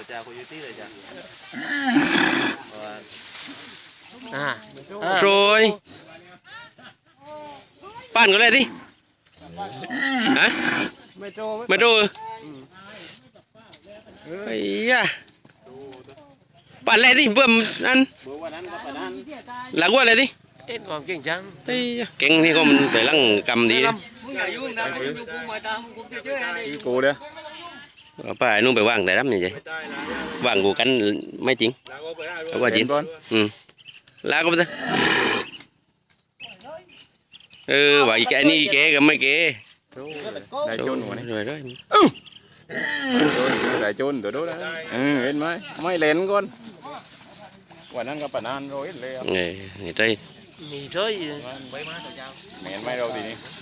ตัวจ้าคุยที่เลยจ้ะอ่าโรยปั้นก็ได้ดิฮะไม่โตไม่รู้ไอ้ยะปั้นอะไรดิเพิ่มนั่นเมื่อวันนั้นก็ไปนั่นหลังว่าอะไรดิเอ็ดความเก่งจังไอ้ยะเก่งนี่ก็มันไปลังกำดีนะกูเด้อ เอาป้าไอ้นุ่งไปว่างแต่รับนี่ใจว่างกูกันไม่จริงเอาว่าจริงบอลอืมลาก็ไปซะเออว่าอีแกนี่แกก็ไม่แกได้จนหัวนี่ rồi rồi ได้จนตัวดูนะเออเห็นไหมไม่เล่นก่อนวันนั้นก็ไปนั่นโรยเลย này này đây มีเท่ยเหม็นไม่เราทีนี้เดี๋ยวนี้เคลียร์จ้ะมันจะไปรถนู้นเนาะไม่ด้วยเดี๋ยว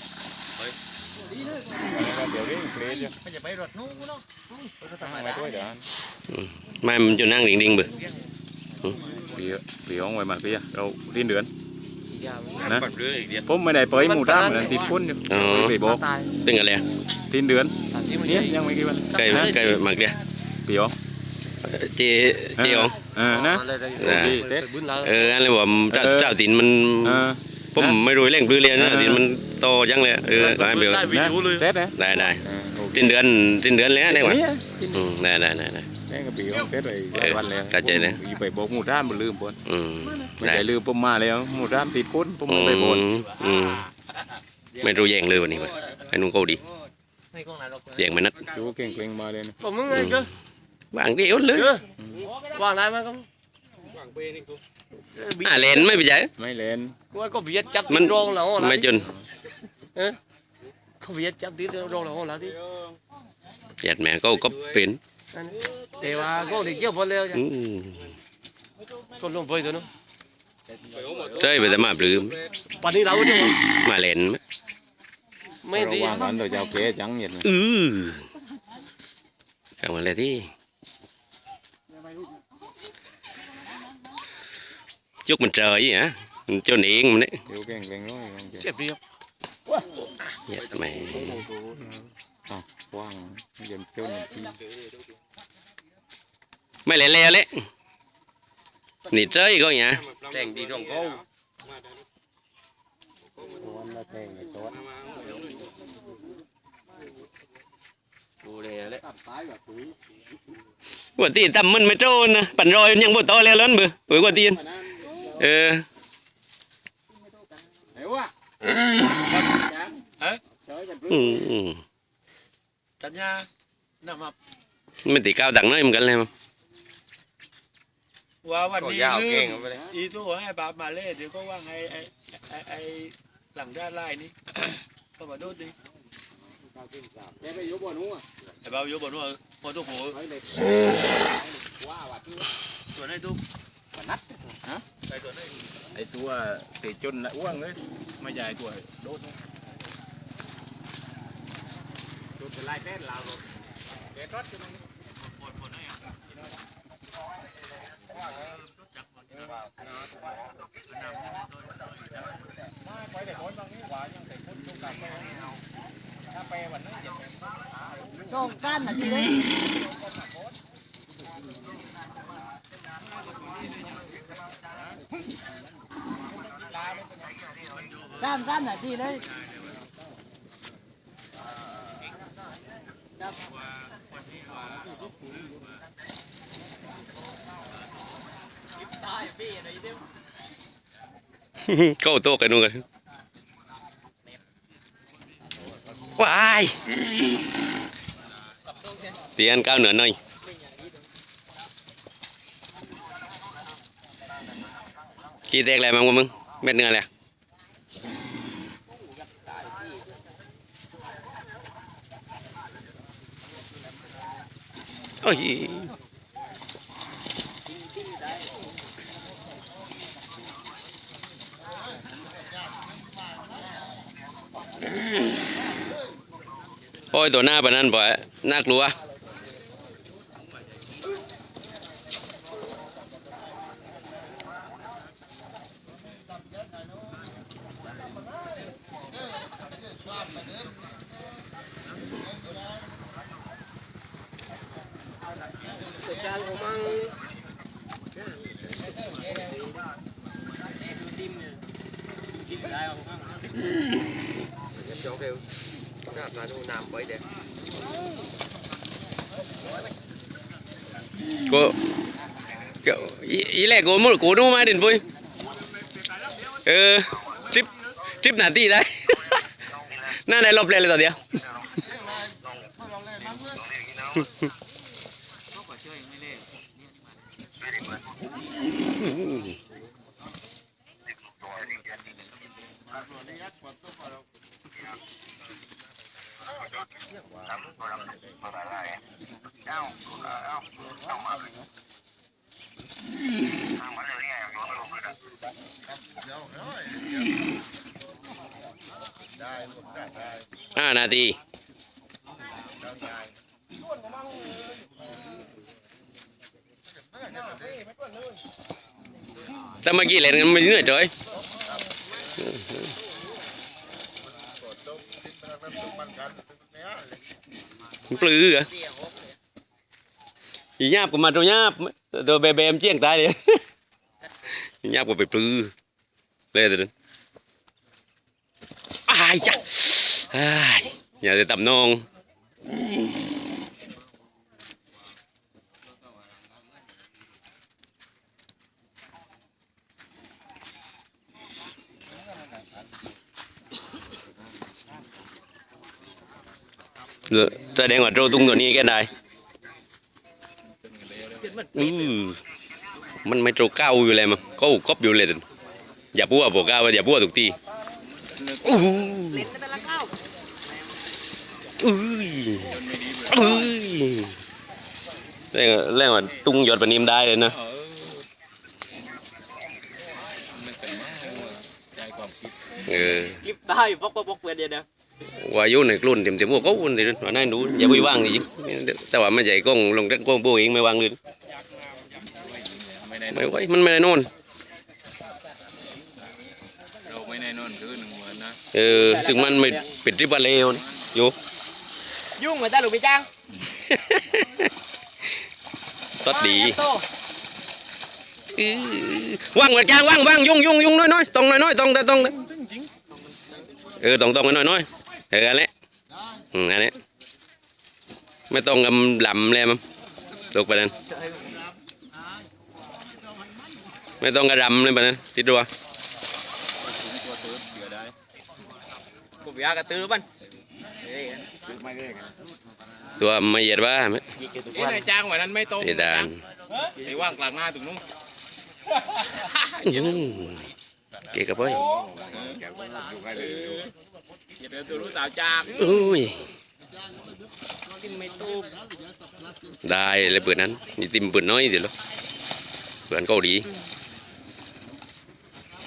mai mình cho năng điện điện bự ปีปีของไว้มาปีเราดิ้นเดือนยาวนะผมไม่ได้เปิดหมูท่าเหมือนติดพุ่นอยู่ไปบอกตาย tên là lẹ ดิ้นเดือนตามที่มันเนี่ยยังไม่กี่วัน cây cây mặt đi ปีอ๋อ chị chị không เออนะดีเด็ดบุญแล้ว ờ anh là bảo trao Ờ. trao tiền mình เออ ผมไม่รู้เรื่องพื้นเรียนนะ Ờ. tiền มันโตจังเลยเออก็ให้เบลได้วิดีโอเลยเด็ดนะได้ได้เออโอเค trên đường trên đường lẽ đấy mà เนี่ย ừ đây đây đây đây แม่งก็ปีของเด็ดเลยหลายวันแล้วเข้าใจนะอยู่ไปบอกหมูท่ามันลืมปน ừ ไม่ได้ได้ลืมผมมาแล้วหมูท่าติดพุ่นผม ừ ไปบน ừ ไม่รู้แย่งเลยวันนี้วะไอ้นุ่งกูดีในกล้องไหนหรอกแย่งไม่นัดจูเก่งเก่งๆมาเลยนะผมมึงไงก็วางเดียวเลยวางได้ไหมก็ อ่าเล่นไม่ไปใจไม่เล่นว่าก็เบียดจับมันโรงแล้วไม่จนเขาเบียดจับติดโรงแล้วแล้วที่เจ็ดแม่ก็ก็เป็นแต่ว่าก็ได้เกี่ยวพอแล้วจ้ะอืมก็ลงไปตัวนู้นเจ้ยไปแต่มาปลื้มปันนี้เราเนี่ยมาเล่นไม่เราดีว่างกันเราจะเอาเก๋จังเย็นอือเข้ามาเลยที่จุกมันเจออีฮะมันจนเองมันเนี่ยจูเก่งเก่งๆน้อยเจ็บเรียบเหี้ยทำไมว่างเย็นเจ้าหนึ่งทีไม่เล่นแล้วเลยนี่เจ้ยก็อย่าง แต่งดีตรงเขา วันละแท งในโต๊ะดูเลยแหละว่าที่ทำมันไม่โตนะปั่นรอยมันยังบ่โตแล้วล้น เบื่อเบื่อกว่าตีนเออเฮ้ยวะอืมตัญญาน้ำมามันตีก้าวดังน้อยเหมือนกันเลยมั้งว่าวันก็นี้ยาวลืเก่งมไปเลยอีตู้ให้บาปมาเล่เดี๋ยวก็ว่าไงไอ้ไอ้ไอ้หลังด้านไล่นี่ก็มาดูดิแกไปยุบบนหัวไอ้บาปยกบอกว่าพอตู้โผตัวไหนตู้นัดฮะ ไอตัวไหนไอตัวเตะจนนะอ้วงเลยไม่ใหญ่ตัวโดดโดดเป็นลายแป้นลาวแกรถจะมัน Còn can là gì đấy? Can can là gì đấy? Câu ก้านก้านหน่อยพี่เลยก้าวโตกันนู่นกันว้ายเตียนก้าวเหนือหน่อยกี่แตกอะไรมั้งมึงเม็ดเนื้อแหละ ยโอ้ยตัวหน้าปะนั่นปะน่ากลัว chỗ kêu cái hạt này nó nằm bởi đẹp cô kiểu ý, ý lẽ cô một cố đúng mai đến vui? Ừ trip trip nản tì đấy. Na này lộp lẹ là giờ đi ห้านาที แต่เมื่อกี้เล่นกันไม่เหนื่อยจ้อยปลื้อเหรออีหยาบก็มาตัวหยาบตัวเบเบมเจียงตายเลยอีหยาบก็ไปปลื้อเลยตัวนั้นอ้ายจ้ะอ้ายอย่าจะตับนอง แสดงว่าโจตุ้งตัวนี้แค่ไหนอือมันไม่โจเก้าอยู่เลยมั้งก็กบอยู่เลยอย่าพัวบอกก้าว่าอย่าพัวทุกทีอู้หู้อุ้ยอุ้ยแรงอะแรงว่าตุ้งหยดปนิมได้เลยนะเออมันเป็นมากใจความคิดเออกิบตายบกเพื่อนเดียวเดีย วว่าอยู่ในกลุ่นเต็มเต็มพวกเขาคนเดียวว่านั่นดูอย่าไปว่างจริงๆแต่ว่าไม่ใช่กล้องลงจากกล้องโบเองไม่วางเลยไม่แน่นไม่อนไหวมันไม่ได้นอนเราไม่แน่นอนคือหนึ่งวันนะเออถึงมันไม่ปิดทริปอะไรเลวนะอยู่ยุ่งเหมือนตาหลุมพี่จ้างตัดดีโตอื้อว่างเหมือนกลางว่างว่างยุ่งยุ่งยุ่งน้อยน้อยตรงน้อยน้อยตรงแต่ตรงแต่เออตรงตรงกันน้อยน้อย เอออันนี้อืมอันนี้ไม่ต้องกำลำเลยมั้งตกไปนั้นไม่ต้องกระดำเลยไปนั้นติดตัวตัวเติร์ดเสือได้ผมอยากกระตือมันเฮ้ยตัวไม่เหยียดว่าไหมยิงเกี่ยวทุกเอ้วันนายจ้างวันนั้นไม่ตรงเตดานไอ้ว่างกลางหน้าตรงนู้นอืมเก๋กับเอ้ย อย่าเป็นตัวรู้สาวจากอุ้ยกินไม่ตู้ได้เลยเปิดนั้นนี่ติมเปิดน้อยสิลูกเปิดเกาหลี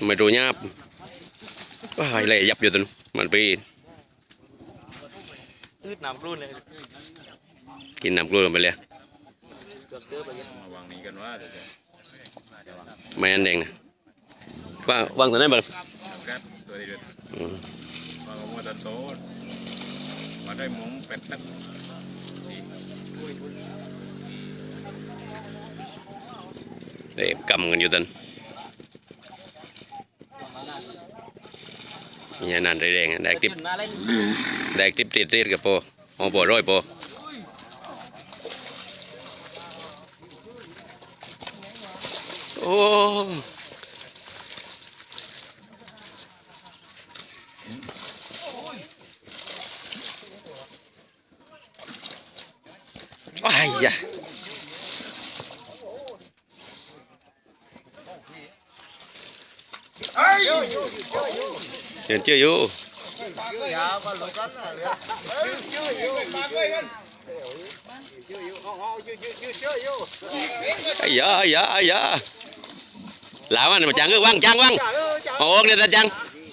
ไม่รู้ยับว้ายเลยยับอยู่ตันมันไปอืดน้ำรุ่นเลยกินน้ำกลัวลงไปเลยเกือบเตือไปยังมาวางนี้กันว่าเดี๋ยวไม่อันแดงนะว่างวางตัวนั้นบ่ล่ะครับตัวเดียวอืมมาง มัวตันโตมาได้มงเป็ดนักเอ๊ะกำกันอยู่ตันนี่นั่นแดงๆได้คลิปได้คลิปติดเรียดกับโปโอ้โปร้อยโปโอ้ ว้ายยะเห็นเจออยู่ไอ้ยาไอ้ยาไอ้